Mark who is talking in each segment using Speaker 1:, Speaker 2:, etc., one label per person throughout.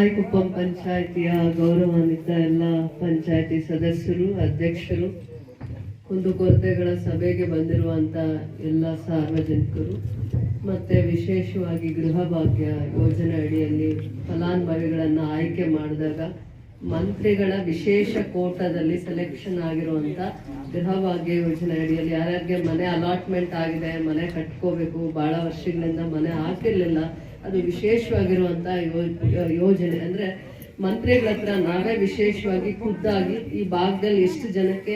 Speaker 1: ಮಾರಿಕುಪ್ಪಂ ಪಂಚಾಯಿತಿಯ ಗೌರವಾನ್ವಿತ ಎಲ್ಲ ಪಂಚಾಯಿತಿ ಸದಸ್ಯರು, ಅಧ್ಯಕ್ಷರು ಕುಂದುಕೊರತೆಗಳ ಸಭೆಗೆ ಬಂದಿರುವಂತ ಎಲ್ಲ ಸಾರ್ವಜನಿಕರು, ಮತ್ತೆ ವಿಶೇಷವಾಗಿ ಗೃಹ ಭಾಗ್ಯ ಯೋಜನೆ ಅಡಿಯಲ್ಲಿ ಫಲಾನುಭವಿಗಳನ್ನು ಆಯ್ಕೆ ಮಾಡಿದಾಗ ಮಂತ್ರಿಗಳ ವಿಶೇಷ ಕೋಟಾದಲ್ಲಿ ಸೆಲೆಕ್ಷನ್ ಆಗಿರುವಂತ ಗೃಹ ಭಾಗ್ಯ ಯೋಜನೆ ಅಡಿಯಲ್ಲಿ ಯಾರ್ಯಾರಿಗೆ ಮನೆ ಅಲಾಟ್ಮೆಂಟ್ ಆಗಿದೆ, ಮನೆ ಕಟ್ಕೋಬೇಕು ಬಹಳ ವರ್ಷಗಳಿಂದ ಮನೆ ಹಾಕಿರ್ಲಿಲ್ಲ ಅದು ವಿಶೇಷವಾಗಿರುವಂತ ಯೋ- ಯೋಜನೆ. ಅಂದ್ರೆ ಮಂತ್ರಿಗಳ ಹತ್ರ ನಾವೇ ವಿಶೇಷವಾಗಿ ಖುದ್ದಾಗಿ ಈ ಭಾಗದಲ್ಲಿ ಎಷ್ಟು ಜನಕ್ಕೆ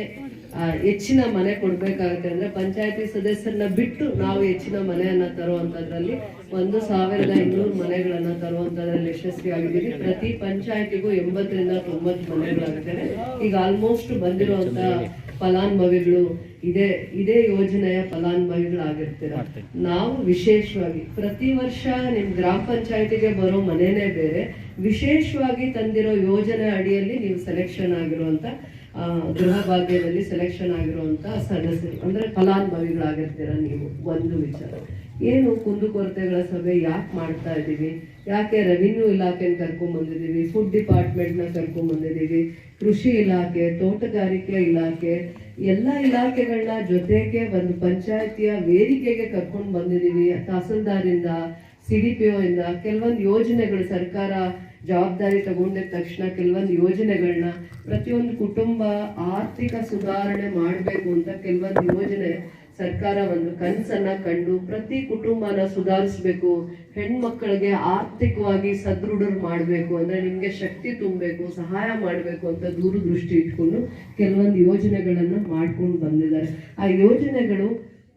Speaker 1: ಹೆಚ್ಚಿನ ಮನೆ ಕೊಡ್ಬೇಕಾಗುತ್ತೆ ಅಂದ್ರೆ ಪಂಚಾಯತಿ ಸದಸ್ಯರನ್ನ ಬಿಟ್ಟು ನಾವು ಹೆಚ್ಚಿನ ಮನೆಯನ್ನ ತರುವಂತದ್ರಲ್ಲಿ ಒಂದು ಸಾವಿರದ ಇನ್ನೂರು ಮನೆಗಳನ್ನ ತರುವಂತದ್ರಲ್ಲಿ ಯಶಸ್ವಿಯಾಗಿದ್ದೀವಿ. ಪ್ರತಿ ಪಂಚಾಯತಿಗೂ ಎಂಬತ್ತರಿಂದ ತೊಂಬತ್ತು ಮನೆಗಳಾಗುತ್ತೆ ಈಗ ಆಲ್ಮೋಸ್ಟ್ ಬಂದಿರುವಂತ ಫಲಾನುಭವಿಗಳು ಇದೇ ಇದೇ ಯೋಜನೆಯ ಫಲಾನುಭವಿಗಳಾಗಿರ್ತೀರ. ನಾವು ವಿಶೇಷವಾಗಿ ಪ್ರತಿ ವರ್ಷ ನಿಮ್ ಗ್ರಾಮ ಪಂಚಾಯತಿಗೆ ಬರೋ ಮನೆನೇ ಬೇರೆ. ವಿಶೇಷವಾಗಿ ತಂದಿರೋ ಯೋಜನೆ ಅಡಿಯಲ್ಲಿ ನೀವು ಸೆಲೆಕ್ಷನ್ ಆಗಿರುವಂತ ಗೃಹ ಭಾಗ್ಯದಲ್ಲಿ ಸೆಲೆಕ್ಷನ್ ಆಗಿರುವಂತ ಸದಸ್ಯರು ಅಂದ್ರೆ ಫಲಾನುಭವಿಗಳಾಗಿರ್ತೀರ ನೀವು ಒಂದು ವಿಚಾರ. ಏನು ಕುಂದುಕೊರತೆಗಳ ಸಭೆ ಯಾಕೆ ಮಾಡ್ತಾ ಇದ್ದೀವಿ? ಯಾಕೆ ರೆವಿನ್ಯೂ ಇಲಾಖೆನ ಕರ್ಕೊಂಡ್ ಬಂದಿದ್ದೀವಿ? ಫುಡ್ ಡಿಪಾರ್ಟ್ಮೆಂಟ್ನ ನ ಕರ್ಕೊಂಡ್ ಬಂದಿದ್ದೀವಿ? ಕೃಷಿ ಇಲಾಖೆ, ತೋಟಗಾರಿಕೆ ಇಲಾಖೆ, ಎಲ್ಲ ಇಲಾಖೆಗಳನ್ನ ಜೊತೆಗೆ ಒಂದು ಪಂಚಾಯತಿಯ ವೇದಿಕೆಗೆ ಕರ್ಕೊಂಡು ಬಂದಿದ್ದೀವಿ. ತಹಸೀಲ್ದಾರಿಂದ ಸಿ ಡಿ ಪಿ ಇಂದ, ಕೆಲವೊಂದು ಯೋಜನೆಗಳು ಸರ್ಕಾರ ಜವಾಬ್ದಾರಿ ತಗೊಂಡಿದ ತಕ್ಷಣ ಕೆಲವೊಂದು ಯೋಜನೆಗಳನ್ನ ಪ್ರತಿಯೊಂದು ಕುಟುಂಬ ಆರ್ಥಿಕ ಸುಧಾರಣೆ ಮಾಡಬೇಕು ಅಂತ ಕೆಲವೊಂದು ಯೋಜನೆ ಸರ್ಕಾರ ಒಂದು ಕನಸನ್ನ ಕಂಡು ಪ್ರತಿ ಕುಟುಂಬನ ಸುಧಾರಿಸ್ಬೇಕು ಹೆಣ್ಮಕ್ಕಳಿಗೆ ಆರ್ಥಿಕವಾಗಿ ಸದೃಢರು ಮಾಡಬೇಕು ಅಂದ್ರೆ ನಿಮ್ಗೆ ಶಕ್ತಿ ತುಂಬಬೇಕು, ಸಹಾಯ ಮಾಡಬೇಕು ಅಂತ ದೂರದೃಷ್ಟಿ ಇಟ್ಕೊಂಡು ಕೆಲವೊಂದು ಯೋಜನೆಗಳನ್ನ ಮಾಡ್ಕೊಂಡು ಬಂದಿದ್ದಾರೆ. ಆ ಯೋಜನೆಗಳು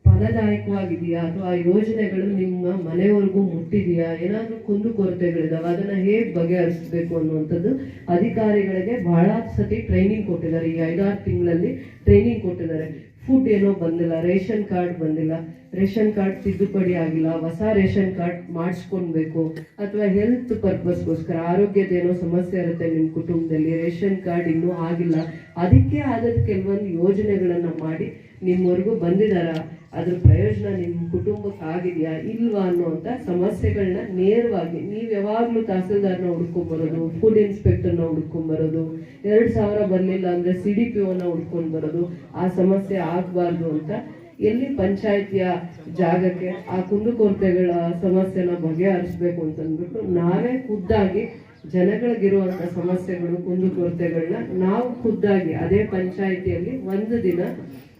Speaker 1: ಫಲದಾಯಕವಾಗಿದೆಯಾ ಅಥವಾ ಆ ಯೋಜನೆಗಳು ನಿಮ್ಮ ಮನೆವರೆಗೂ ಮುಟ್ಟಿದೆಯಾ? ಏನಾದ್ರೂ ಕುಂದುಕೊರತೆಗಳಿದಾವೆ ಅದನ್ನ ಹೇಗೆ ಬಗೆಹರಿಸಬೇಕು ಅನ್ನುವಂಥದ್ದು ಅಧಿಕಾರಿಗಳಿಗೆ ಬಹಳ ಸತಿ ಟ್ರೈನಿಂಗ್ ಕೊಟ್ಟಿದ್ದಾರೆ. ಈ ಐದಾರು ತಿಂಗಳಲ್ಲಿ ಟ್ರೈನಿಂಗ್ ಕೊಟ್ಟಿದ್ದಾರೆ. ಫುಡ್ ಏನೋ ಬಂದಿಲ್ಲ, ರೇಷನ್ ಕಾರ್ಡ್ ಬಂದಿಲ್ಲ, ರೇಷನ್ ಕಾರ್ಡ್ ತಿದ್ದುಪಡಿ ಆಗಿಲ್ಲ, ಹೊಸ ರೇಷನ್ ಕಾರ್ಡ್ ಮಾಡಿಸ್ಕೊಳ್ಬೇಕು ಅಥವಾ ಹೆಲ್ತ್ ಪರ್ಪಸ್ಗೋಸ್ಕರ ಆರೋಗ್ಯದ ಏನೋ ಸಮಸ್ಯೆ ಇರುತ್ತೆ ನಿಮ್ಮ ಕುಟುಂಬದಲ್ಲಿ, ರೇಷನ್ ಕಾರ್ಡ್ ಇನ್ನೂ ಆಗಿಲ್ಲ, ಅದಕ್ಕೆ ಆದ ಕೆಲವೊಂದು ಯೋಜನೆಗಳನ್ನು ಮಾಡಿ ನಿಮ್ಮವರೆಗೂ ಬಂದಿದಾರ? ಅದ್ರ ಪ್ರಯೋಜನ ನಿಮ್ಮ ಕುಟುಂಬಕ್ಕೆ ಆಗಿದೆಯಾ ಇಲ್ವಾ ಅನ್ನುವಂಥ ಸಮಸ್ಯೆಗಳನ್ನ ನೇರವಾಗಿ ನೀವು ಯಾವಾಗಲೂ ತಹಸೀಲ್ದಾರ್ನ ಹುಡ್ಕೊಂಡ್ ಬರೋದು ಫುಡ್ ಇನ್ಸ್ಪೆಕ್ಟರ್ನ ಹುಡ್ಕೊಂಬರೋದು ಬರೋದು ಎರಡ್ ಸಾವಿರ ಬರಲಿಲ್ಲ ಅಂದ್ರೆ ಸಿ ಡಿ ಪಿ ಓನ ಹುಡ್ಕೊಂಡ್ ಬರೋದು ಆ ಸಮಸ್ಯೆ ಆಗಬಾರ್ದು ಅಂತ ಎಲ್ಲಿ ಪಂಚಾಯತಿಯ ಜಾಗಕ್ಕೆ ಆ ಕುಂದುಕೊರತೆಗಳ ಸಮಸ್ಯೆನ ಬಗೆಹರಿಸ್ಬೇಕು ಅಂತ ಅಂದ್ಬಿಟ್ಟು ನಾವೇ ಖುದ್ದಾಗಿ ಜನಗಳಿಗಿರುವಂಥ ಸಮಸ್ಯೆಗಳು ಕುಂದುಕೊರತೆಗಳನ್ನ ನಾವು ಖುದ್ದಾಗಿ ಅದೇ ಪಂಚಾಯಿತಿಯಲ್ಲಿ ಒಂದು ದಿನ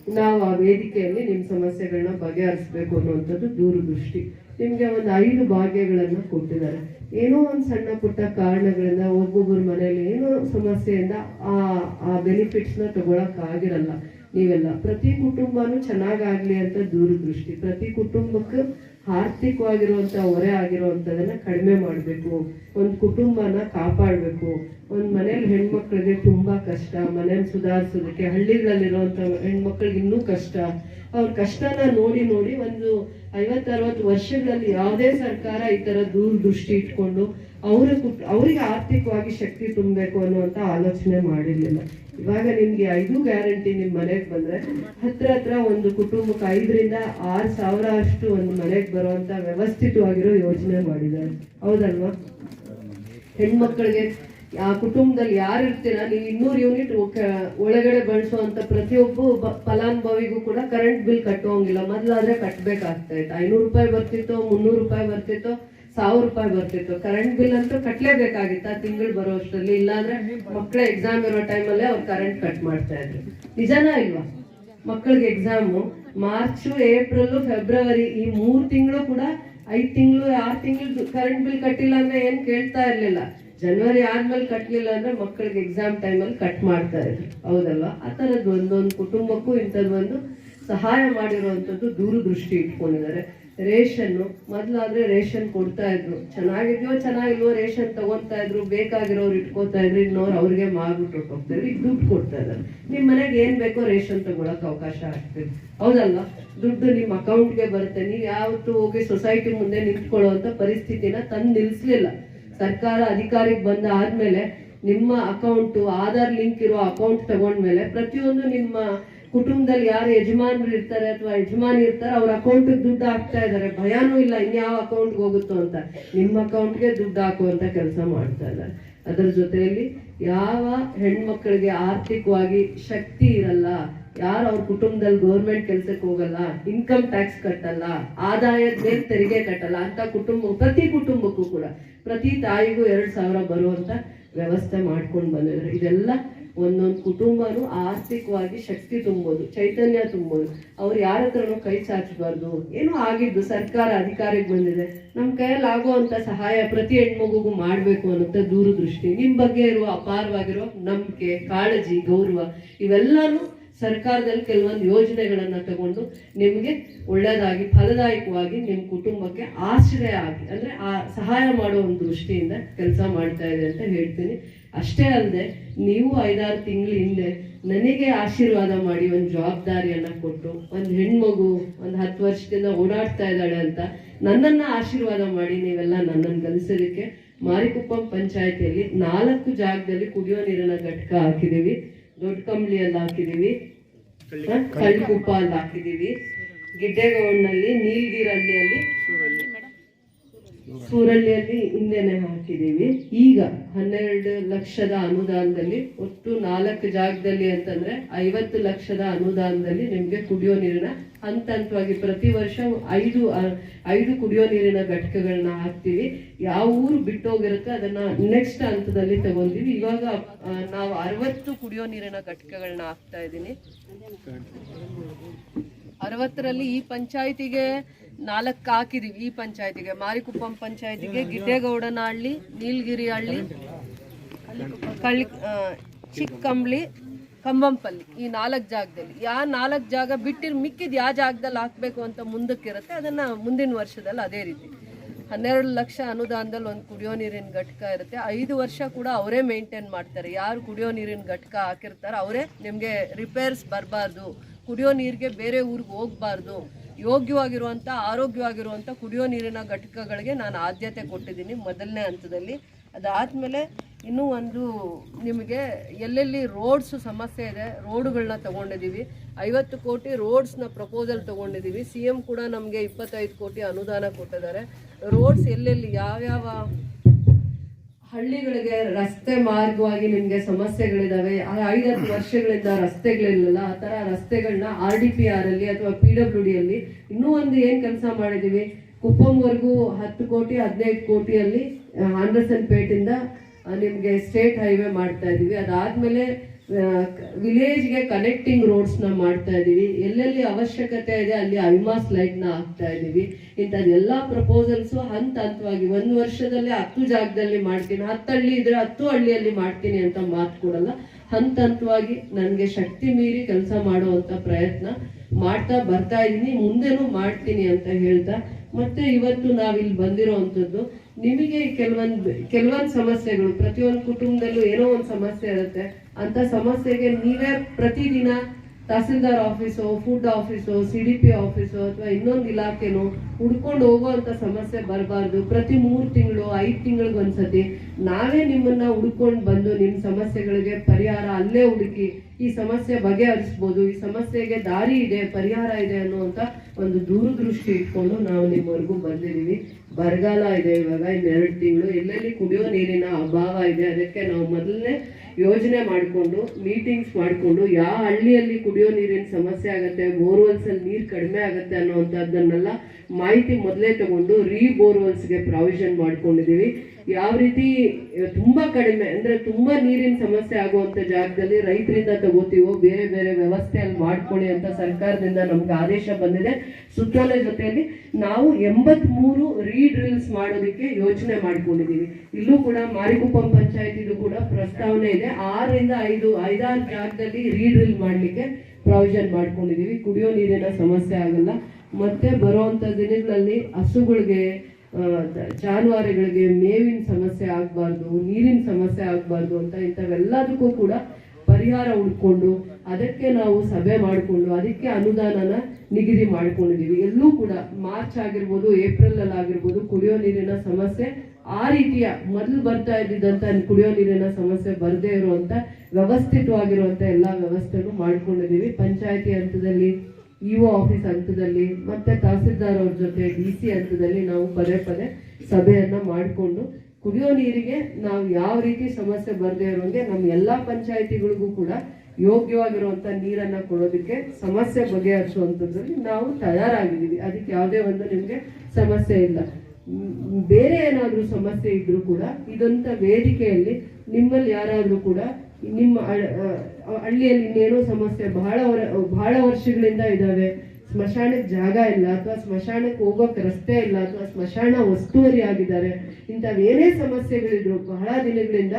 Speaker 1: ನಾವು ಆ ವೇದಿಕೆಯಲ್ಲಿ ನಿಮ್ಮ ಸಮಸ್ಯೆಗಳನ್ನ ಬಗೆಹರಿಸ್ಬೇಕು ಅನ್ನುವಂಥದ್ದು ದೂರದೃಷ್ಟಿ. ನಿಮ್ಗೆ ಒಂದು ಐದು ಭಾಗ್ಯಗಳನ್ನ ಕೊಟ್ಟಿದ್ದಾರೆ. ಏನೋ ಒಂದು ಸಣ್ಣ ಪುಟ್ಟ ಕಾರಣಗಳಿಂದ ಒಬ್ಬೊಬ್ಬರ ಮನೆಯಲ್ಲಿ ಏನೋ ಸಮಸ್ಯೆಯಿಂದ ಆ ಆ ಬೆನಿಫಿಟ್ಸ್ನ ತಗೊಳಕ್ ಆಗಿರಲ್ಲ ನೀವೆಲ್ಲ. ಪ್ರತಿ ಕುಟುಂಬನೂ ಚೆನ್ನಾಗಾಗ್ಲಿ ಅಂತ ದೂರದೃಷ್ಟಿ. ಪ್ರತಿ ಕುಟುಂಬಕ್ಕೆ ಆರ್ಥಿಕವಾಗಿರುವಂತ ಹೊರೆ ಆಗಿರುವಂತದನ್ನ ಕಡಿಮೆ ಮಾಡಬೇಕು, ಒಂದು ಕುಟುಂಬನ ಕಾಪಾಡಬೇಕು, ಒಂದು ಮನೇಲಿ ಹೆಣ್ಮಕ್ಳಿಗೆ ತುಂಬಾ ಕಷ್ಟ, ಮನೇಲಿ ಸುಧಾರಿಸೋದಕ್ಕೆ ಹಳ್ಳಿಗಳಲ್ಲಿರುವಂತ ಹೆಣ್ಮಕ್ಳಿಗೆ ಇನ್ನೂ ಕಷ್ಟ. ಅವ್ರ ಕಷ್ಟನ ನೋಡಿ ನೋಡಿ ಒಂದು ಐವತ್ತರವತ್ತು ವರ್ಷಗಳಲ್ಲಿ ಯಾವುದೇ ಸರ್ಕಾರ ಈ ತರ ದೂರದೃಷ್ಟಿ ಇಟ್ಕೊಂಡು ಅವರ ಕುಟ್, ಅವರಿಗೆ ಆರ್ಥಿಕವಾಗಿ ಶಕ್ತಿ ತುಂಬಬೇಕು ಅನ್ನುವಂತ ಆಲೋಚನೆ ಮಾಡಿರ್ಲಿಲ್ಲ. ಇವಾಗ ನಿಮ್ಗೆ ಐದು ಗ್ಯಾರಂಟಿ ನಿಮ್ ಮನೆಗೆ ಬಂದ್ರೆ, ಹತ್ರ ಹತ್ರ ಒಂದು ಕುಟುಂಬಕ್ಕೆ ಐದರಿಂದ ಆರು ಸಾವಿರ ಅಷ್ಟು ಒಂದು ಮನೆಗೆ ಬರುವಂತ ವ್ಯವಸ್ಥಿತವಾಗಿರೋ ಯೋಜನೆ ಮಾಡಿದ್ದಾರೆ. ಹೌದಲ್ವಾ? ಹೆಣ್ಮಕ್ಳಿಗೆ ಆ ಕುಟುಂಬದಲ್ಲಿ ಯಾರು ಇರ್ತೀರ? ನೀವು ಇನ್ನೂರು ಯೂನಿಟ್ ಒಳಗಡೆ ಬಳಸುವಂತ ಪ್ರತಿಯೊಬ್ಬ ಫಲಾನುಭವಿಗೂ ಕೂಡ ಕರೆಂಟ್ ಬಿಲ್ ಕಟ್ಟುವಂಗಿಲ್ಲ ಮೊದಲಾದ್ರೆ ಕಟ್ಟಬೇಕಾಗ್ತಾ ಇತ್ತು. ಐನೂರು ರೂಪಾಯಿ ಬರ್ತಿತ್ತು, ಮುನ್ನೂರು ರೂಪಾಯಿ ಬರ್ತಿತ್ತು ಸಾವಿರ ರೂಪಾಯಿ ಬರ್ತಿತ್ತು. ಕರೆಂಟ್ ಬಿಲ್ ಅಂತೂ ಕಟ್ಲೇಬೇಕಾಗಿತ್ತ. ತಿಂಗಳು ಬರೋ ಅಷ್ಟರಲ್ಲಿ. ಇಲ್ಲಾಂದ್ರೆ ಮಕ್ಕಳ ಎಕ್ಸಾಮ್ ಇರೋ ಟೈಮಲ್ಲೇ ಅವ್ರು ಕರೆಂಟ್ ಕಟ್ ಮಾಡ್ತಾ ಇದ್ರು. ನಿಜನಾ ಇಲ್ವಾ? ಮಕ್ಕಳಿಗೆ ಎಕ್ಸಾಮು ಮಾರ್ಚ್ ಏಪ್ರಿಲ್ ಫೆಬ್ರವರಿ ಈ ಮೂರು ತಿಂಗಳು ಕೂಡ ಐದು ತಿಂಗಳು, ಆರು ತಿಂಗಳು ಕರೆಂಟ್ ಬಿಲ್ ಕಟ್ಟಿಲ್ಲ ಅಂದ್ರೆ ಏನ್ ಕೇಳ್ತಾ ಇರ್ಲಿಲ್ಲ. ಜನವರಿ ಆದ್ಮೇಲೆ ಕಟ್ಲಿಲ್ಲ ಅಂದ್ರೆ ಮಕ್ಕಳಿಗೆ ಎಕ್ಸಾಮ್ ಟೈಮಲ್ಲಿ ಕಟ್ ಮಾಡ್ತಾ ಇದ್ರು. ಹೌದಲ್ವಾ? ಆ ಥರದ್ದು ಒಂದೊಂದು ಕುಟುಂಬಕ್ಕೂ ಇಂಥದ್ದೊಂದು ಸಹಾಯ ಮಾಡಿರುವಂತದ್ದು ದೂರದೃಷ್ಟಿ ಇಟ್ಕೊಂಡಿದ್ದಾರೆ. ರೇಷನ್ ಮೊದಲಾದ್ರೆ ರೇಷನ್ ಕೊಡ್ತಾ ಇದ್ರು. ಚೆನ್ನಾಗಿದ್ಯೋ ಚೆನ್ನಾಗಿಲ್ವೋ ರೇಷನ್ ತಗೊಂತಾ ಇದ್ರು, ಬೇಕಾಗಿರೋರು ಇಟ್ಕೋತಾ ಇದ್ರು ಇನ್ನೋರು ಅವ್ರಿಗೆ ಮಾರ್ಬಿಟ್ಟು ಹೋಗ್ತಾ ಇದ್ರು ಈಗ ದುಡ್ಡು ಕೊಡ್ತಾ ಇದ್ದಾರೆ. ನಿಮ್ಮ ಮನೆಗೆ ಏನ್ ಬೇಕೋ ರೇಷನ್ ತಗೊಳಕ್ ಅವಕಾಶ ಆಗ್ತದೆ. ಹೌದಲ್ವಾ? ದುಡ್ಡು ನಿಮ್ ಅಕೌಂಟ್ಗೆ ಬರುತ್ತೆ. ನೀವು ಯಾವತ್ತು ಹೋಗಿ ಸೊಸೈಟಿ ಮುಂದೆ ನಿಂತ್ಕೊಳ್ಳೋ ಅಂತ ಪರಿಸ್ಥಿತಿನ ತಂದು ನಿಲ್ಸ್ಲಿಲ್ಲ. ಸರ್ಕಾರ ಅಧಿಕಾರಿಗೆ ಬಂದ ಆದ್ಮೇಲೆ ನಿಮ್ಮ ಅಕೌಂಟ್, ಆಧಾರ್ ಲಿಂಕ್ ಇರೋ ಅಕೌಂಟ್ ತಗೊಂಡ್ಮೇಲೆ ಪ್ರತಿಯೊಂದು ನಿಮ್ಮ ಕುಟುಂಬದಲ್ಲಿ ಯಾರು ಯಜಮಾನರು ಇರ್ತಾರೆ ಅಥವಾ ಯಜಮಾನಿ ಇರ್ತಾರೆ, ಅವ್ರ ಅಕೌಂಟ್ ದುಡ್ಡು ಹಾಕ್ತಾ ಇದ್ದಾರೆ. ಭಯಾನೂ ಇಲ್ಲ ಇನ್ಯಾವ ಅಕೌಂಟ್ಗೆ ಹೋಗುತ್ತೋ ಅಂತ. ನಿಮ್ಮ ಅಕೌಂಟ್ಗೆ ದುಡ್ಡು ಹಾಕುವಂತ ಕೆಲಸ ಮಾಡ್ತಾ ಇದ್ದಾರೆ. ಅದರ ಜೊತೆಯಲ್ಲಿ ಯಾವ ಹೆಣ್ಮಕ್ಳಿಗೆ ಆರ್ಥಿಕವಾಗಿ ಶಕ್ತಿ ಇರಲ್ಲ, ಯಾರು ಅವ್ರ ಕುಟುಂಬದಲ್ಲಿ ಗೌರ್ಮೆಂಟ್ ಕೆಲ್ಸಕ್ಕೆ ಹೋಗಲ್ಲ ಇನ್ಕಮ್ ಟ್ಯಾಕ್ಸ್ ಕಟ್ಟಲ್ಲ, ಆದಾಯದ ಮೇಲೆ ತೆರಿಗೆ ಕಟ್ಟಲ್ಲ, ಅಂತ ಕುಟುಂಬ, ಪ್ರತಿ ಕುಟುಂಬಕ್ಕೂ ಕೂಡ, ಪ್ರತಿ ತಾಯಿಗೂ ಎರಡ್ ಸಾವಿರ ಬರುವಂತ ವ್ಯವಸ್ಥೆ ಮಾಡ್ಕೊಂಡು ಬಂದಿದ್ರು ಇದೆಲ್ಲ ಒಂದೊಂದು ಕುಟುಂಬನು ಆರ್ಥಿಕವಾಗಿ ಶಕ್ತಿ ತುಂಬೋದು, ಚೈತನ್ಯ ತುಂಬೋದು. ಅವ್ರು ಯಾರ ಹತ್ರನೂ ಕೈ ಚಾಚಬಾರ್ದು. ಏನೋ ಆಗಿದ್ದು ಸರ್ಕಾರ ಅಧಿಕಾರಕ್ಕೆ ಬಂದಿದೆ. ನಮ್ಮ ಕೈಯಲ್ಲಿ ಆಗುವಂತ ಸಹಾಯ ಪ್ರತಿ ಹೆಣ್ಮಗುಗೂ ಮಾಡಬೇಕು ಅನ್ನೋಂಥ ದೂರದೃಷ್ಟಿ. ನಿಮ್ಮ ಬಗ್ಗೆ ಇರುವ ಅಪಾರವಾಗಿರೋ ನಂಬಿಕೆ, ಕಾಳಜಿ, ಗೌರವ, ಇವೆಲ್ಲಾನು ಸರ್ಕಾರದಲ್ಲಿ ಕೆಲವೊಂದು ಯೋಜನೆಗಳನ್ನ ತಗೊಂಡು ನಿಮಗೆ ಒಳ್ಳೆಯದಾಗಿ ಫಲದಾಯಕವಾಗಿ ನಿಮ್ಮ ಕುಟುಂಬಕ್ಕೆ ಆಶ್ರಯ ಆಗಿ, ಅಂದ್ರೆ ಆ ಸಹಾಯ ಮಾಡೋ ಒಂದು ದೃಷ್ಟಿಯಿಂದ ಕೆಲಸ ಮಾಡ್ತಾ ಇದೆ ಅಂತ ಹೇಳ್ತೀನಿ. ಅಷ್ಟೇ ಅಲ್ಲದೆ ನೀವು ಐದಾರು ತಿಂಗಳ ಹಿಂದೆ ನನಗೆ ಆಶೀರ್ವಾದ ಮಾಡಿ ಒಂದು ಜವಾಬ್ದಾರಿಯನ್ನ ಕೊಟ್ಟು ಒಂದು ಹೆಣ್ಮಗು ಒಂದು ಹತ್ತು ವರ್ಷದಿಂದ ಓಡಾಡ್ತಾ ಇದ್ದಾಳೆ ಅಂತ ನನ್ನನ್ನ ಆಶೀರ್ವಾದ ಮಾಡಿ ನೀವೆಲ್ಲ ನನ್ನನ್ನು ಕಲಿಸೋದಕ್ಕೆ ಮಾರಿಕುಪ್ಪಂ ಪಂಚಾಯತಿಯಲ್ಲಿ ನಾಲ್ಕು ಜಾಗದಲ್ಲಿ ಕುಡಿಯೋ ನೀರಿನ ಘಟಕ ಹಾಕಿದ್ದೀವಿ. ದೊಡ್ಡ ಕಂಬಳಿಯಲ್ಲಿ ಹಾಕಿದ್ದೀವಿ. ಕಳ್ಳಿಕುಪ್ಪ ಅಲ್ಲಿ ಹಾಕಿದ್ದೀವಿ. ಗಿಡ್ಡೆಗೌಡ್ನಲ್ಲಿ ನೀಲ್ಗಿರಲ್ಲಿ ಅಲ್ಲಿ ಸೂರಳ್ಳಿಯಲ್ಲಿ ಹಿಂದೆನೆ ಹಾಕಿದೀವಿ ಈಗ ಹನ್ನೆರಡು ಲಕ್ಷದ ಅನುದಾನದಲ್ಲಿ, ಒಟ್ಟು ನಾಲ್ಕು ಜಾಗದಲ್ಲಿ ಅಂತಂದ್ರೆ ಐವತ್ತು ಲಕ್ಷದ ಅನುದಾನದಲ್ಲಿ ನಿಮ್ಗೆ ಕುಡಿಯೋ ನೀರಿನ ಹಂತ ಹಂತವಾಗಿ ಪ್ರತಿ ವರ್ಷ ಐದು ಐದು ಕುಡಿಯೋ ನೀರಿನ ಘಟಕಗಳನ್ನ ಹಾಕ್ತಿವಿ. ಯಾವ ಊರು ಬಿಟ್ಟೋಗಿರುತ್ತೆ ಅದನ್ನ ನೆಕ್ಸ್ಟ್ ಹಂತದಲ್ಲಿ ತಗೊಂತೀವಿ ಇವಾಗ ನಾವು ಅರವತ್ತು ಕುಡಿಯೋ ನೀರಿನ ಘಟಕಗಳನ್ನ ಹಾಕ್ತಾ ಇದ್ದೀನಿ. ಅರವತ್ತರಲ್ಲಿ ಈ ಪಂಚಾಯತಿಗೆ ನಾಲ್ಕು ಹಾಕಿದೀವಿ ಈ ಪಂಚಾಯತಿಗೆ. ಮಾರಿಕುಪ್ಪಂ ಪಂಚಾಯತಿಗೆ, ಗಿಡ್ಡೇಗೌಡನಹಳ್ಳಿ ನೀಲಗಿರಿ ಹಳ್ಳಿ ಕಳ್ಳಿ ಚಿಕ್ಕಂಬ್ಳಿ, ಕಂಬಂಪಲ್ಲಿ ಈ ನಾಲ್ಕು ಜಾಗದಲ್ಲಿ. ಯಾವ ನಾಲ್ಕು ಜಾಗ ಬಿಟ್ಟಿರ್ ಮಿಕ್ಕಿದ ಯಾವ ಜಾಗದಲ್ಲಿ ಹಾಕಬೇಕು ಅಂತ ಮುಂದಕ್ಕಿರುತ್ತೆ. ಅದನ್ನ ಮುಂದಿನ ವರ್ಷದಲ್ಲಿ ಅದೇ ರೀತಿ. ಹನ್ನೆರಡು ಲಕ್ಷ ಅನುದಾನದಲ್ಲಿ ಒಂದು ಕುಡಿಯೋ ನೀರಿನ ಘಟಕ ಇರುತ್ತೆ. ಐದು ವರ್ಷ ಕೂಡ ಅವರೇ ಮೇಂಟೈನ್ ಮಾಡ್ತಾರೆ. ಯಾರು ಕುಡಿಯೋ ನೀರಿನ ಘಟಕ ಹಾಕಿರ್ತಾರೋ ಅವರೇ ನಿಮಗೆ ರಿಪೇರ್ಸ್ ಬರಬಾರ್ದು. ಕುಡಿಯೋ ನೀರಿಗೆ ಬೇರೆ ಊರಿಗೆ ಹೋಗಬಾರ್ದು. ಯೋಗ್ಯವಾಗಿರುವಂಥ ಆರೋಗ್ಯವಾಗಿರುವಂಥ ಕುಡಿಯೋ ನೀರಿನ ಘಟಕಗಳಿಗೆ ನಾನು ಆದ್ಯತೆ ಕೊಟ್ಟಿದ್ದೀನಿ ಮೊದಲನೇ ಹಂತದಲ್ಲಿ. ಅದಾದಮೇಲೆ ಇನ್ನೂ ಒಂದು ನಿಮಗೆ ಎಲ್ಲೆಲ್ಲಿ ರೋಡ್ಸ್ ಸಮಸ್ಯೆ ಇದೆ ರೋಡುಗಳನ್ನ ತಗೊಂಡಿದ್ದೀವಿ. ಐವತ್ತು ಕೋಟಿ ರೋಡ್ಸ್ನ ಪ್ರಪೋಸಲ್ ತಗೊಂಡಿದ್ದೀವಿ. ಸಿ ಎಂ ಕೂಡ ನಮಗೆ ಇಪ್ಪತ್ತೈದು ಕೋಟಿ ಅನುದಾನ ಕೊಟ್ಟಿದ್ದಾರೆ. ರೋಡ್ಸ್ ಎಲ್ಲೆಲ್ಲಿ, ಯಾವ್ಯಾವ ಹಳ್ಳಿಗಳಿಗೆ ರಸ್ತೆ ಮಾರ್ಗವಾಗಿ ನಿಮ್ಗೆ ಸಮಸ್ಯೆಗಳಿದಾವೆ ಐದತ್ತು ವರ್ಷಗಳಿಂದ ರಸ್ತೆಗಳಿರಲಿಲ್ಲ, ಆ ತರ ರಸ್ತೆಗಳನ್ನ ಆರ್ ಡಿ ಪಿ ಆರ್ ಅಲ್ಲಿ ಅಥವಾ ಪಿ ಡಬ್ಲ್ಯೂ ಡಿ ಅಲ್ಲಿ ಇನ್ನೂ ಒಂದು ಏನ್ ಕೆಲಸ ಮಾಡಿದೀವಿ, ಕುಪ್ಪಂವರೆಗೂ ಹತ್ತು ಕೋಟಿ, ಹದಿನೈದು ಕೋಟಿಯಲ್ಲಿ ಆಂಡ್ರಸನ್ ಪೇಟಿಂದ ನಿಮ್ಗೆ ಸ್ಟೇಟ್ ಹೈವೇ ಮಾಡ್ತಾ ಇದೀವಿ. ಅದಾದ್ಮೇಲೆ ವಿಲೇಜ್ಗೆ ಕನೆಕ್ಟಿಂಗ್ ರೋಡ್ಸ್ನ ಮಾಡ್ತಾ ಇದ್ದೀವಿ. ಎಲ್ಲೆಲ್ಲಿ ಅವಶ್ಯಕತೆ ಇದೆ, ಅಲ್ಲಿ ಐಮಾಸ್ ಲೈಟ್ನ ಹಾಕ್ತಾ ಇದ್ದೀವಿ. ಇಂಥದ್ದೆಲ್ಲ ಪ್ರಪೋಸಲ್ಸು ಹಂತ ಹಂತವಾಗಿ ಒಂದು ವರ್ಷದಲ್ಲಿ ಹತ್ತು ಜಾಗದಲ್ಲಿ ಮಾಡ್ತೀನಿ. ಹತ್ತು ಹಳ್ಳಿ ಇದ್ರೆ ಹತ್ತು ಹಳ್ಳಿಯಲ್ಲಿ ಮಾಡ್ತೀನಿ ಅಂತ ಮಾತು ಕೊಡಲ್ಲ. ಹಂತ ಹಂತವಾಗಿ ನನಗೆ ಶಕ್ತಿ ಮೀರಿ ಕೆಲಸ ಮಾಡುವಂತ ಪ್ರಯತ್ನ ಮಾಡ್ತಾ ಬರ್ತಾ ಇದ್ದೀನಿ ಮುಂದೆನೂ ಮಾಡ್ತೀನಿ ಅಂತ ಹೇಳ್ತಾ. ಮತ್ತೆ ಇವತ್ತು ನಾವಿಲ್ಲಿ ಬಂದಿರೋವಂಥದ್ದು, ನಿಮಗೆ ಕೆಲವೊಂದು ಕೆಲವೊಂದು ಸಮಸ್ಯೆಗಳು, ಪ್ರತಿಯೊಂದು ಕುಟುಂಬದಲ್ಲೂ ಏನೋ ಒಂದು ಸಮಸ್ಯೆ ಇರುತ್ತೆ. ಅಂತ ಸಮಸ್ಯೆಗೆ ನೀವೇ ಪ್ರತಿದಿನ tahsildar office food office C D P office ಅಥವಾ ಇನ್ನೊಂದು ಇಲಾಖೆನೋ ಹುಡ್ಕೊಂಡು ಹೋಗುವಂಥ ಸಮಸ್ಯೆ ಬರಬಾರ್ದು. ಪ್ರತಿ ಮೂರು ತಿಂಗಳು, ಐದು ತಿಂಗಳಿಗೆ ಒಂದ್ಸತಿ ನಾವೇ ನಿಮ್ಮನ್ನ ಹುಡ್ಕೊಂಡು ಬಂದು ನಿಮ್ಮ ಸಮಸ್ಯೆಗಳಿಗೆ ಪರಿಹಾರ ಅಲ್ಲೇ ಹುಡುಕಿ ಈ ಸಮಸ್ಯೆ ಬಗೆಹರಿಸ್ಬೋದು, ಈ ಸಮಸ್ಯೆಗೆ ದಾರಿ ಇದೆ, ಪರಿಹಾರ ಇದೆ ಅನ್ನುವಂಥ ಒಂದು ದೂರದೃಷ್ಟಿ ಇಟ್ಕೊಂಡು ನಾವು ನಿಮ್ಮವರೆಗೂ ಬಂದಿದ್ದೀವಿ. ಬರಗಾಲ ಇದೆ ಇವಾಗ, ಇನ್ನೆರಡು ತಿಂಗಳು. ಎಲ್ಲೆಲ್ಲಿ ಕುಡಿಯೋ ನೀರಿನ ಅಭಾವ ಇದೆ, ಅದಕ್ಕೆ ನಾವು ಮೊದಲನೇ ಯೋಜನೆ ಮಾಡಿಕೊಂಡು ಮೀಟಿಂಗ್ಸ್ ಮಾಡಿಕೊಂಡು, ಯಾವ ಹಳ್ಳಿಯಲ್ಲಿ ಕುಡಿಯೋ ನೀರಿನ ಸಮಸ್ಯೆ ಆಗುತ್ತೆ ಬೋರ್ವೆಲ್ಸ್ ಅಲ್ಲಿ ನೀರು ಕಡಿಮೆ ಆಗುತ್ತೆ ಅನ್ನುವಂಥದ್ದನ್ನೆಲ್ಲ ಮಾಹಿತಿ ಮೊದಲೇ ತಗೊಂಡು ರೀ ಬೋರ್ವೆಲ್ಸ್ಗೆ ಪ್ರಾವಿಷನ್ ಮಾಡ್ಕೊಂಡಿದ್ದೀವಿ. ಯಾವ ರೀತಿ ತುಂಬಾ ಕಡಿಮೆ, ಅಂದ್ರೆ ತುಂಬಾ ನೀರಿನ ಸಮಸ್ಯೆ ಆಗುವಂತ ಜಾಗದಲ್ಲಿ ರೈತರಿಂದ ತಗೋತೀವೋ, ಬೇರೆ ಬೇರೆ ವ್ಯವಸ್ಥೆ ಅಲ್ಲಿ ಮಾಡ್ಕೊಳ್ಳಿ ಅಂತ ಸರ್ಕಾರದಿಂದ ನಮ್ಗೆ ಆದೇಶ ಬಂದಿದೆ. ಸುತ್ತೋಲೆ ಜೊತೆಯಲ್ಲಿ ನಾವು ಎಂಬತ್ ಮೂರು ರೀಡ್ರಿಲ್ಸ್ ಮಾಡೋದಕ್ಕೆ ಯೋಚನೆ ಮಾಡ್ಕೊಂಡಿದೀವಿ ಇಲ್ಲೂ ಕೂಡ ಮಾರಿಕುಪ್ಪಂ ಪಂಚಾಯತಿದು ಕೂಡ ಪ್ರಸ್ತಾವನೆ ಇದೆ. ಆರರಿಂದ ಐದು, ಐದಾರು ಜಾಗದಲ್ಲಿ ರೀಡ್ರಿಲ್ ಮಾಡ್ಲಿಕ್ಕೆ ಪ್ರಾವಿಷನ್ ಮಾಡ್ಕೊಂಡಿದೀವಿ ಕುಡಿಯೋ ನೀರಿನ ಸಮಸ್ಯೆ ಆಗಲ್ಲ. ಮತ್ತೆ ಬರುವಂತ ದಿನಗಳಲ್ಲಿ ಹಸುಗಳಿಗೆ ಜಾನುವಾರುಗಳಿಗೆ ಮೇವಿನ ಸಮಸ್ಯೆ ಆಗಬಾರ್ದು, ನೀರಿನ ಸಮಸ್ಯೆ ಆಗಬಾರ್ದು ಅಂತ ಇಂಥವೆಲ್ಲದಕ್ಕೂ ಕೂಡ ಪರಿಹಾರ ಹುಡ್ಕೊಂಡು ಅದಕ್ಕೆ ನಾವು ಸಭೆ ಮಾಡಿಕೊಂಡು ಅದಕ್ಕೆ ಅನುದಾನನ ನಿಗದಿ ಮಾಡ್ಕೊಂಡಿದೀವಿ. ಎಲ್ಲೂ ಕೂಡ ಮಾರ್ಚ್ ಆಗಿರ್ಬೋದು ಏಪ್ರಿಲ್ ಅಲ್ಲಿ ಆಗಿರ್ಬೋದು ಕುಡಿಯೋ ನೀರಿನ ಸಮಸ್ಯೆ ಆ ರೀತಿಯ ಮೊದಲು ಬರ್ತಾ ಇದ್ದಿದ್ದಂತ ಕುಡಿಯೋ ನೀರಿನ ಸಮಸ್ಯೆ ಬರದೇ ಇರುವಂತ ವ್ಯವಸ್ಥಿತವಾಗಿರುವಂತ ಎಲ್ಲಾ ವ್ಯವಸ್ಥೆನೂ ಮಾಡ್ಕೊಂಡಿದೀವಿ. ಪಂಚಾಯತಿ ಹಂತದಲ್ಲಿ ಇಒ ಆಫೀಸ್ ಹಂತದಲ್ಲಿ ಮತ್ತೆ ತಹಸೀಲ್ದಾರ್ ಅವ್ರ ಜೊತೆ ಡಿ ಸಿ ಹಂತದಲ್ಲಿ ನಾವು ಪದೇ ಪದೇ ಸಭೆಯನ್ನ ಮಾಡಿಕೊಂಡು ಕುಡಿಯೋ ನೀರಿಗೆ ನಾವು ಯಾವ ರೀತಿ ಸಮಸ್ಯೆ ಬರದೇ ಇರೋಂಗೆ ನಮ್ಮ ಎಲ್ಲಾ ಪಂಚಾಯತಿಗಳಿಗೂ ಕೂಡ ಯೋಗ್ಯವಾಗಿರುವಂತ ನೀರನ್ನ ಕೊಡೋದಕ್ಕೆ ಸಮಸ್ಯೆ ಬಗೆಹರಿಸುವಂಥದ್ರಲ್ಲಿ ನಾವು ತಯಾರಾಗಿದ್ದೀವಿ. ಅದಕ್ಕೆ ಯಾವುದೇ ಒಂದು ನಿಮಗೆ ಸಮಸ್ಯೆ ಇಲ್ಲ. ಬೇರೆ ಏನಾದರೂ ಸಮಸ್ಯೆ ಇದ್ರೂ ಕೂಡ ಇದಂತ ವೇದಿಕೆಯಲ್ಲಿ ನಿಮ್ಮಲ್ಲಿ ಯಾರಾದರೂ ಕೂಡ ನಿಮ್ಮ ಹಳ್ಳಿಯಲ್ಲಿ ಇನ್ನೇನೋ ಸಮಸ್ಯೆ ಬಹಳ ಬಹಳ ವರ್ಷಗಳಿಂದ ಇದ್ದಾವೆ. ಸ್ಮಶಾನಕ್ಕೆ ಜಾಗ ಇಲ್ಲ, ಅಥವಾ ಸ್ಮಶಾನಕ್ಕೆ ಹೋಗೋಕೆ ರಸ್ತೆ ಇಲ್ಲ, ಅಥವಾ ಸ್ಮಶಾನ ಒಸ್ತುವರಿ ಆಗಿದ್ದಾರೆ. ಇಂಥವೇನೇ ಸಮಸ್ಯೆಗಳಿದ್ರು ಬಹಳ ದಿನಗಳಿಂದ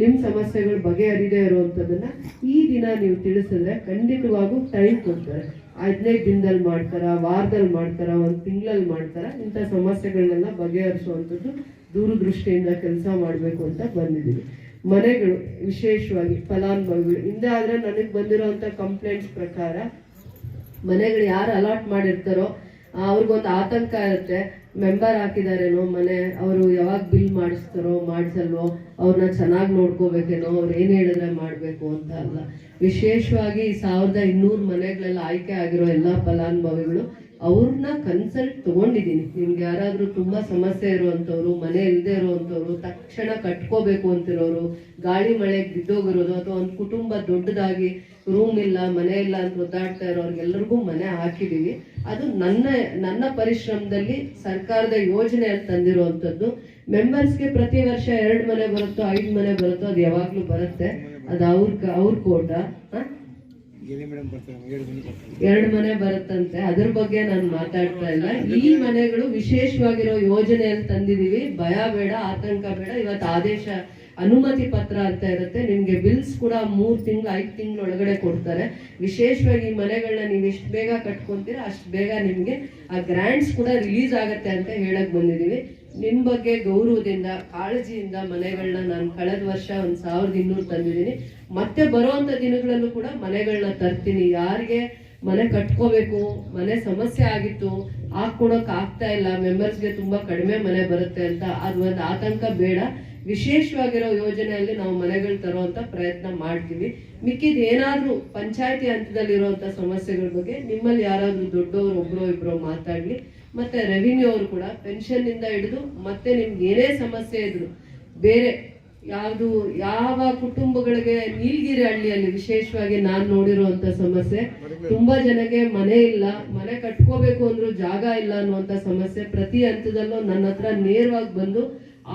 Speaker 1: ನಿಮ್ಮ ಸಮಸ್ಯೆಗಳು ಬಗೆಹರಿದೆ ಇರುವಂಥದ್ದನ್ನ ಈ ದಿನ ನೀವು ತಿಳಿಸಿದ್ರೆ ಖಂಡಿತವಾಗೂ ಟೈಮ್ ಕೊಡ್ತಾರೆ. ಹದಿನೈದು ದಿನದಲ್ಲಿ ಮಾಡ್ತಾರ, ವಾರದಲ್ಲಿ ಮಾಡ್ತಾರ, ಒಂದು ತಿಂಗಳಲ್ಲಿ ಮಾಡ್ತಾರ, ಇಂಥ ಸಮಸ್ಯೆಗಳನ್ನೆಲ್ಲ ಬಗೆಹರಿಸುವಂಥದ್ದು ದೂರದೃಷ್ಟಿಯಿಂದ ಕೆಲಸ ಮಾಡಬೇಕು ಅಂತ ಬಂದಿದ್ದೀವಿ. ಮನೆಗಳು, ವಿಶೇಷವಾಗಿ ಫಲಾನುಭವಿಗಳು. ಹಿಂದೆ ಆದರೆ ನನಗೆ ಬಂದಿರುವಂತ ಕಂಪ್ಲೇಂಟ್ಸ್ ಪ್ರಕಾರ ಮನೆಗಳು ಯಾರು ಅಲಾಟ್ ಮಾಡಿರ್ತಾರೋ ಅವ್ರಿಗೊಂದು ಆತಂಕ ಇರುತ್ತೆ. ಮೆಂಬರ್ ಹಾಕಿದಾರೇನೋ ಮನೆ, ಅವರು ಯಾವಾಗ ಬಿಲ್ ಮಾಡಿಸ್ತಾರೋ, ಮಾಡಿಸಲ್ವೋ ಅವ್ರನ್ನ ಚೆನ್ನಾಗಿ ನೋಡ್ಕೋಬೇಕೇನೋ, ಅವ್ರು ಏನು ಹೇಳಿದ್ರೆ ಮಾಡಬೇಕು ಅಂತ ಅಲ್ಲ. ವಿಶೇಷವಾಗಿ ಸಾವಿರದ ಇನ್ನೂರು ಮನೆಗಳೆಲ್ಲ ಆಯ್ಕೆ ಆಗಿರೋ ಎಲ್ಲಾ ಫಲಾನುಭವಿಗಳು ಅವ್ರನ್ನ ಕನ್ಸಲ್ಟ್ ತಗೊಂಡಿದ್ದೀನಿ. ನಿಮ್ಗೆ ಯಾರಾದ್ರೂ ತುಂಬಾ ಸಮಸ್ಯೆ ಇರುವಂತವ್ರು ಮನೆ ಇಲ್ಲದೆ ಇರುವಂತವ್ರು ತಕ್ಷಣ ಕಟ್ಕೋಬೇಕು ಅಂತಿರೋರು, ಗಾಳಿ ಮಳೆಗೆ ಬಿದ್ದೋಗಿರೋದು ಅಥವಾ ಒಂದು ಕುಟುಂಬ ದೊಡ್ಡದಾಗಿ ರೂಮ್ ಇಲ್ಲ, ಮನೆ ಇಲ್ಲ ಅಂತ ಒದ್ದಾಡ್ತಾ ಇರೋರ್ಗೆಲ್ಲರಿಗೂ ಮನೆ ಹಾಕಿದೀವಿ ಅದು ನನ್ನ ನನ್ನ ಪರಿಶ್ರಮದಲ್ಲಿ ಸರ್ಕಾರದ ಯೋಜನೆಯಲ್ಲಿ ತಂದಿರುವಂತದ್ದು ಮೆಂಬರ್ಸ್ಗೆ ಪ್ರತಿ ವರ್ಷ ಎರಡು ಮನೆ ಬರುತ್ತೋ, ಐದು ಮನೆ ಬರುತ್ತೋ, ಅದು ಯಾವಾಗ್ಲೂ ಬರುತ್ತೆ. ಅದು ಅವ್ರ ಅವ್ರ ಕೋಟ ಎರಡು ಮನೆ ಬರುತ್ತಂತೆ. ಅದ್ರ ಬಗ್ಗೆ ನಾನು ಮಾತಾಡ್ತಾ ಇಲ್ಲ. ಈ ಮನೆಗಳು ವಿಶೇಷವಾಗಿರೋ ಯೋಜನೆಯಲ್ಲಿ ತಂದಿದೀವಿ ಭಯ ಬೇಡ, ಆತಂಕ ಬೇಡ. ಇವತ್ತು ಆದೇಶ, ಅನುಮತಿ ಪತ್ರ ಅಂತ ಇರುತ್ತೆ. ನಿಮ್ಗೆ ಬಿಲ್ಸ್ ಕೂಡ ಮೂರ್ ತಿಂಗಳು, ಐದು ತಿಂಗಳು ಒಳಗಡೆ ಕೊಡ್ತಾರೆ. ವಿಶೇಷವಾಗಿ ಈ ಮನೆಗಳನ್ನ ನೀವು ಎಷ್ಟು ಬೇಗ ಕಟ್ಕೊಂತೀರಾ, ಅಷ್ಟು ಬೇಗ ನಿಮ್ಗೆ ಆ ಗ್ರಾಂಟ್ಸ್ ಕೂಡ ರಿಲೀಸ್ ಆಗತ್ತೆ ಅಂತ ಹೇಳಕ್ ಬಂದಿದೀವಿ ನಿಮ್ ಬಗ್ಗೆ ಗೌರವದಿಂದ, ಕಾಳಜಿಯಿಂದ ಮನೆಗಳನ್ನ ನಾನು ಕಳೆದ ವರ್ಷ ಒಂದ್ ಸಾವಿರದ ಇನ್ನೂರು ತಂದಿದ್ದೀನಿ. ಮತ್ತೆ ಬರುವಂತ ದಿನಗಳಲ್ಲೂ ಕೂಡ ಮನೆಗಳನ್ನ ತರ್ತೀನಿ. ಯಾರಿಗೆ ಮನೆ ಕಟ್ಕೋಬೇಕು, ಮನೆ ಸಮಸ್ಯೆ ಆಗಿತ್ತು ಹಾಕೊಡಕ್ ಆಗ್ತಾ ಇಲ್ಲ ಮೆಂಬರ್ಸ್ಗೆ ತುಂಬಾ ಕಡಿಮೆ ಮನೆ ಬರುತ್ತೆ ಅಂತ ಅದು ಒಂದು ಆತಂಕ ಬೇಡ. ವಿಶೇಷವಾಗಿರೋ ಯೋಜನೆಯಲ್ಲಿ ನಾವು ಮನೆಗಳು ತರುವಂತ ಪ್ರಯತ್ನ ಮಾಡ್ತೀವಿ. ಮಿಕ್ಕಿದ ಏನಾದ್ರೂ ಪಂಚಾಯತಿ ಹಂತದಲ್ಲಿರುವಂತ ಸಮಸ್ಯೆಗಳ ಬಗ್ಗೆ ನಿಮ್ಮಲ್ಲಿ ಯಾರಾದ್ರೂ ದೊಡ್ಡವರು, ಒಬ್ರೋ, ಇಬ್ರೋ ಮಾತಾಡ್ಲಿ. ಮತ್ತೆ ರೆವಿನ್ಯೂ ಅವರು ಕೂಡ ಪೆನ್ಷನ್ ಇಂದ ಹಿಡಿದು ಮತ್ತೆ ನಿಮ್ಗೆ ಏನೇ ಸಮಸ್ಯೆ ಇದ್ರು ಬೇರೆ ಯಾವುದು, ಯಾವ ಕುಟುಂಬಗಳಿಗೆ ನೀಲಗಿರಿ ಹಳ್ಳಿಯಲ್ಲಿ ವಿಶೇಷವಾಗಿ ನಾನ್ ನೋಡಿರುವಂತ ಸಮಸ್ಯೆ, ತುಂಬಾ ಜನಕ್ಕೆ ಮನೆ ಇಲ್ಲ, ಮನೆ ಕಟ್ಕೋಬೇಕು ಅಂದ್ರು ಜಾಗ ಇಲ್ಲ ಅನ್ನುವಂತ ಸಮಸ್ಯೆ ಪ್ರತಿ ಹಂತದಲ್ಲೂ ನನ್ನ ಹತ್ರ ನೇರವಾಗಿ ಬಂದು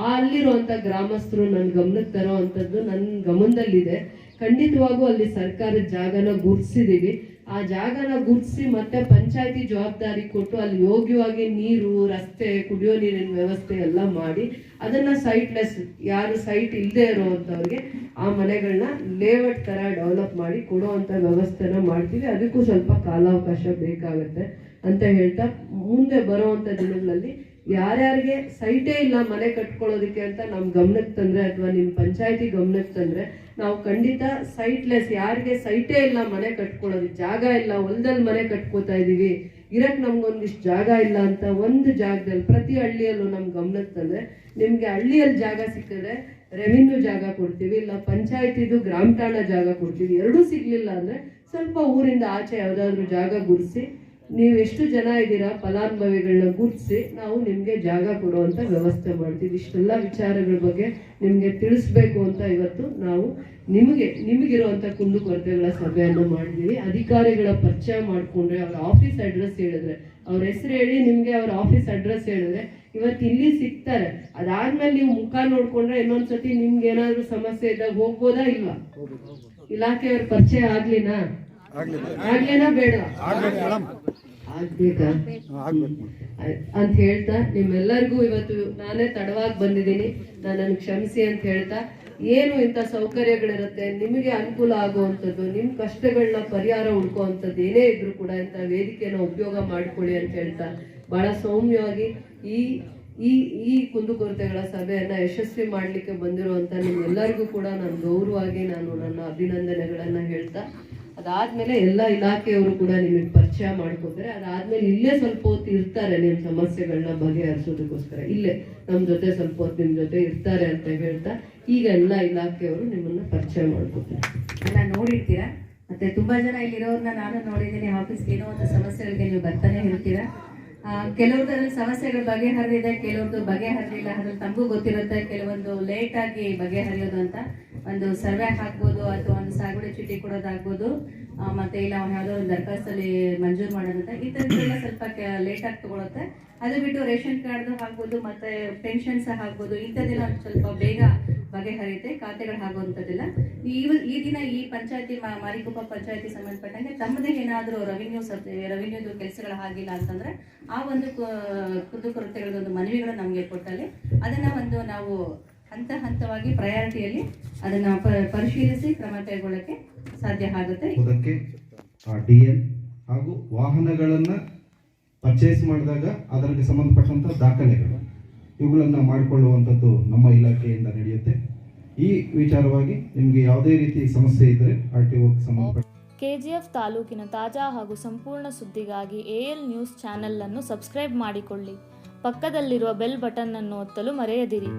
Speaker 1: ಅಲ್ಲಿರುವಂತ ಗ್ರಾಮಸ್ಥರು ನನ್ನ ಗಮನಕ್ಕೆ ತರೋ ಅಂತದ್ದು ನನ್ನ ಗಮನದಲ್ಲಿದೆ. ಖಂಡಿತವಾಗೂ ಅಲ್ಲಿ ಸರ್ಕಾರದ ಜಾಗನ ಗುರ್ತಿಸಿದೀವಿ ಆ ಜಾಗನ ಗುರ್ತಿಸಿ ಮತ್ತೆ ಪಂಚಾಯತಿ ಜವಾಬ್ದಾರಿ ಕೊಟ್ಟು ಅಲ್ಲಿ ಯೋಗ್ಯವಾಗಿ ನೀರು, ರಸ್ತೆ, ಕುಡಿಯೋ ನೀರಿನ ವ್ಯವಸ್ಥೆ ಎಲ್ಲ ಮಾಡಿ ಅದನ್ನ ಸೈಟ್ಲೆಸ್ ಯಾರು ಸೈಟ್ ಇಲ್ಲದೆ ಇರುವಂತವ್ರಿಗೆ ಆ ಮನೆಗಳನ್ನ ಲೇಔಟ್ ತರ ಡೆವಲಪ್ ಮಾಡಿ ಕೊಡುವಂತ ವ್ಯವಸ್ಥೆನ ಮಾಡ್ತೀವಿ. ಅದಕ್ಕೂ ಸ್ವಲ್ಪ ಕಾಲಾವಕಾಶ ಬೇಕಾಗತ್ತೆ ಅಂತ ಹೇಳ್ತಾ ಮುಂದೆ ಬರುವಂತ ದಿನಗಳಲ್ಲಿ ಯಾರ್ಯಾರಿಗೆ ಸೈಟೇ ಇಲ್ಲ ಮನೆ ಕಟ್ಕೊಳ್ಳೋದಕ್ಕೆ ಅಂತ ನಮ್ಮ ಗಮನಕ್ಕೆ ತಂದ್ರೆ ಅಥವಾ ನಿಮ್ಮ ಪಂಚಾಯತಿ ಗಮನಕ್ಕೆ ತಂದ್ರೆ ನಾವು ಖಂಡಿತ ಸೈಟ್ಲೆಸ್ ಯಾರಿಗೆ ಸೈಟೇ ಇಲ್ಲ ಮನೆ ಕಟ್ಕೊಳ್ಳೋದು, ಜಾಗ ಇಲ್ಲ, ಹೊಲದಲ್ಲಿ ಮನೆ ಕಟ್ಕೋತಾ ಇದೀವಿ ಇರಕ್ ನಮ್ಗೊಂದಿಷ್ಟು ಜಾಗ ಇಲ್ಲ ಅಂತ ಒಂದು ಜಾಗದಲ್ಲಿ, ಪ್ರತಿ ಹಳ್ಳಿಯಲ್ಲೂ ನಮ್ಮ ಗಮನಕ್ಕೆ ತಂದ್ರೆ, ನಿಮಗೆ ಹಳ್ಳಿಯಲ್ಲಿ ಜಾಗ ಸಿಕ್ಕಿದ್ರೆ ರೆವಿನ್ಯೂ ಜಾಗ ಕೊಡ್ತೀವಿ, ಇಲ್ಲ ಪಂಚಾಯತಿದು ಗ್ರಾಮ ಠಾಣ ಜಾಗ ಕೊಡ್ತೀವಿ, ಎರಡೂ ಸಿಗ್ಲಿಲ್ಲ ಅಂದ್ರೆ ಸ್ವಲ್ಪ ಊರಿಂದ ಆಚೆ ಯಾವುದಾದ್ರೂ ಜಾಗ ಗುರ್ಸಿ ನೀವು ಎಷ್ಟು ಜನ ಇದ್ದೀರಾ ಫಲಾನುಭವಿಗಳನ್ನ ಗುರುತಿಸಿ ನಾವು ನಿಮಗೆ ಜಾಗ ಕೊಡುವಂಥ ವ್ಯವಸ್ಥೆ ಮಾಡ್ತೀವಿ. ಇಷ್ಟೆಲ್ಲ ವಿಚಾರಗಳ ಬಗ್ಗೆ ನಿಮಗೆ ತಿಳಿಸ್ಬೇಕು ಅಂತ ಇವತ್ತು ನಾವು ನಿಮಗೆ ನಿಮಗಿರುವಂಥ ಕುಂದು ಕೊರತೆಗಳ ಸಭೆಯನ್ನು ಮಾಡಿದ್ದೀವಿ ಅಧಿಕಾರಿಗಳ ಪರಿಚಯ ಮಾಡ್ಕೊಂಡ್ರೆ ಅವ್ರ ಆಫೀಸ್ ಅಡ್ರೆಸ್ ಹೇಳಿದ್ರೆ, ಅವ್ರ ಹೆಸರು ಹೇಳಿ ನಿಮಗೆ ಅವ್ರ ಆಫೀಸ್ ಅಡ್ರೆಸ್ ಹೇಳಿದ್ರೆ ಇವತ್ತು ಇಲ್ಲಿ ಸಿಗ್ತಾರೆ. ಅದಾದ್ಮೇಲೆ ನೀವು ಮುಖ ನೋಡ್ಕೊಂಡ್ರೆ ಇನ್ನೊಂದ್ಸತಿ ನಿಮ್ಗೆ ಏನಾದರೂ ಸಮಸ್ಯೆ ಇದ್ದಾಗ ಹೋಗ್ಬೋದಾ ಇಲ್ವಾ? ಇಲಾಖೆಯವ್ರ ಪರಿಚಯ ಆಗ್ಲಿನಾ?
Speaker 2: ಆಗ್ಲಿ
Speaker 1: ಆಗ್ಲೇನಾ ಬೇಡ?
Speaker 2: ಆಗ್ಬೇಕು.
Speaker 1: ಅಂತ ಹೇಳ್ತಾ ನಿಮ್ಮೆಲ್ಲರಿಗೂ ಇವತ್ತು ನಾನೇ ತಡವಾಗಿ ಬಂದಿದ್ದೀನಿ. ನಾನು ಕ್ಷಮಿಸಿ ಅಂತ ಹೇಳ್ತಾ ಏನು ಇಂಥ ಸೌಕರ್ಯಗಳಿರುತ್ತೆ ನಿಮಗೆ ಅನುಕೂಲ ಆಗುವಂಥದ್ದು ನಿಮ್ಮ ಕಷ್ಟಗಳನ್ನ ಪರಿಹಾರ ಹುಡ್ಕೋವಂಥದ್ದು ಏನೇ ಇದ್ರೂ ಕೂಡ ಇಂಥ ವೇದಿಕೆಯನ್ನು ಉಪಯೋಗ ಮಾಡ್ಕೊಳ್ಳಿ ಅಂತ ಹೇಳ್ತಾ ಬಹಳ ಸೌಮ್ಯವಾಗಿ ಈ ಈ ಈ ಕುಂದುಕೊರತೆಗಳ ಸಭೆಯನ್ನ ಯಶಸ್ವಿ ಮಾಡ್ಲಿಕ್ಕೆ ಬಂದಿರುವಂತ ನಿಮ್ಮೆಲ್ಲರಿಗೂ ಕೂಡ ನಾನು ಗೌರವವಾಗಿ ನಾನು ನನ್ನ ಅಭಿನಂದನೆಗಳನ್ನ ಹೇಳ್ತಾ ಅದಾದ್ಮೇಲೆ ಎಲ್ಲ ಇಲಾಖೆಯವರು ಕೂಡ ನಿಮಗೆ ಪರಿಚಯ ಮಾಡ್ಕೊತಾರೆ ಅದಾದ್ಮೇಲೆ ಇಲ್ಲೇ ಸ್ವಲ್ಪ ಹೊತ್ತು ಇರ್ತಾರೆ ನಿಮ್ಮ ಸಮಸ್ಯೆಗಳನ್ನ ಬಗೆಹರಿಸೋದಕ್ಕೋಸ್ಕರ. ಇಲ್ಲೇ ನಮ್ಮ ಜೊತೆ ಸ್ವಲ್ಪ ಹೊತ್ತು ನಿಮ್ಮ ಜೊತೆ ಇರ್ತಾರೆ ಅಂತ ಹೇಳ್ತಾ ಈಗ ಎಲ್ಲ ಇಲಾಖೆಯವರು ನಿಮ್ಮನ್ನ ಪರಿಚಯ ಮಾಡ್ಕೊತಾರೆ.
Speaker 3: ಎಲ್ಲ ನೋಡಿರ್ತೀರಾ? ಮತ್ತೆ ತುಂಬಾ ಜನ ಇಲ್ಲಿರೋರನ್ನ ನಾನು ನೋಡಿದ್ದೀನಿ ಆಫೀಸ್ಗೆ ಏನೋ ಒಂದು ಸಮಸ್ಯೆಗಳಿಗೆ ನೀವು ಬರ್ತಾನೆ ಇರ್ತೀರಾ. ಆ, ಕೆಲವ್ರದ್ರಲ್ಲಿ ಸಮಸ್ಯೆಗಳು ಬಗೆಹರಿದಿದೆ ಕೆಲವ್ರದ್ದು ಬಗೆಹರಿದಿಲ್ಲ ಅದ್ರಲ್ಲಿ ತಮಗೂ ಗೊತ್ತಿರುತ್ತೆ ಕೆಲವೊಂದು ಲೇಟ್ ಆಗಿ ಬಗೆಹರಿಯೋದು ಅಂತ. ಒಂದು ಸರ್ವೆ ಹಾಕ್ಬೋದು ಅಥವಾ ಒಂದು ಸಾಗುವಳಿ ಚೀಟಿ ಕೊಡೋದಾಗ್ಬೋದು ಮತ್ತೆ ಇಲ್ಲ ಯಾವುದೋ ಒಂದು ದರಖಾಸ್ತಲ್ಲಿ ಮಂಜೂರು ಮಾಡೋದಂತ ಈ ಥರದ್ದೆಲ್ಲ ಸ್ವಲ್ಪ ಲೇಟ್ ಆಗಿ ತಗೊಳುತ್ತೆ. ಅದು ಬಿಟ್ಟು ರೇಷನ್ ಕಾರ್ಡ್ ಹಾಕ್ಬೋದು ಮತ್ತೆ ಪೆನ್ಷನ್ ಸಹ ಹಾಕ್ಬೋದು ಇಂಥದ್ದೆಲ್ಲ ಸ್ವಲ್ಪ ಬೇಗ ಬಗೆಹರಿಯುತ್ತೆ, ಖಾತೆಗಳು ಆಗುವಂಥದ್ದೆಲ್ಲ. ಈ ದಿನ ಈ ಪಂಚಾಯತಿ ಮಾರಿಕೊಪ್ಪ ಪಂಚಾಯತಿ ಸಂಬಂಧಪಟ್ಟಂಗೆ ತಮ್ಮದೇ ಏನಾದರೂ ರೆವಿನ್ಯೂ ಸಬ್ ರೆವಿನ್ಯೂದು ಕೆಲಸಗಳು ಆಗಿಲ್ಲ ಅಂತಂದ್ರೆ ಆ ಒಂದು ಕುಂದುಕೊರತೆಗಳದ್ದು ಒಂದು ಮನವಿಗಳು ನಮಗೆ ಕೊಟ್ಟಲ್ಲಿ ಅದನ್ನ ಒಂದು ನಾವು ಹಂತ ಹಂತವಾಗಿ ಪ್ರಯಾರಿಟಿಯಲ್ಲಿ ಅದನ್ನ ಪರಿಶೀಲಿಸಿ ಕ್ರಮ ಕೈಗೊಳ್ಳಕ್ಕೆ ಸಾಧ್ಯ ಆಗುತ್ತೆ.
Speaker 4: ಹಾಗೂ ವಾಹನಗಳನ್ನು ಪರ್ಚೇಸ್ ಮಾಡಿದಾಗ ಅದಕ್ಕೆ ಸಂಬಂಧಪಟ್ಟಂಥ ದಾಖಲೆಗಳು. ಇವುಗಳನ್ನು ಮಾಡಿಕೊಳ್ಳುವಂಥದ್ದು ನಮ್ಮ ಇಲಾಖೆಯಿಂದ ನಡೆಯುತ್ತೆ. ಈ ವಿಚಾರವಾಗಿ ನಿಮಗೆ ಯಾವುದೇ ರೀತಿ ಸಮಸ್ಯೆ ಇದ್ದರೆ ಆರ್ ಟಿ ಓಕ್ಕೆ ಸಂಬಂಧಪಟ್ಟ
Speaker 5: ಕೆಜಿಎಫ್ ತಾಲೂಕಿನ ತಾಜಾ ಹಾಗೂ ಸಂಪೂರ್ಣ ಸುದ್ದಿಗಾಗಿ ಎಎಲ್ ನ್ಯೂಸ್ ಚಾನೆಲ್ ಅನ್ನು ಸಬ್ಸ್ಕ್ರೈಬ್ ಮಾಡಿಕೊಳ್ಳಿ. ಪಕ್ಕದಲ್ಲಿರುವ ಬೆಲ್ ಬಟನ್ ಅನ್ನು ಒತ್ತಲು ಮರೆಯದಿರಿ.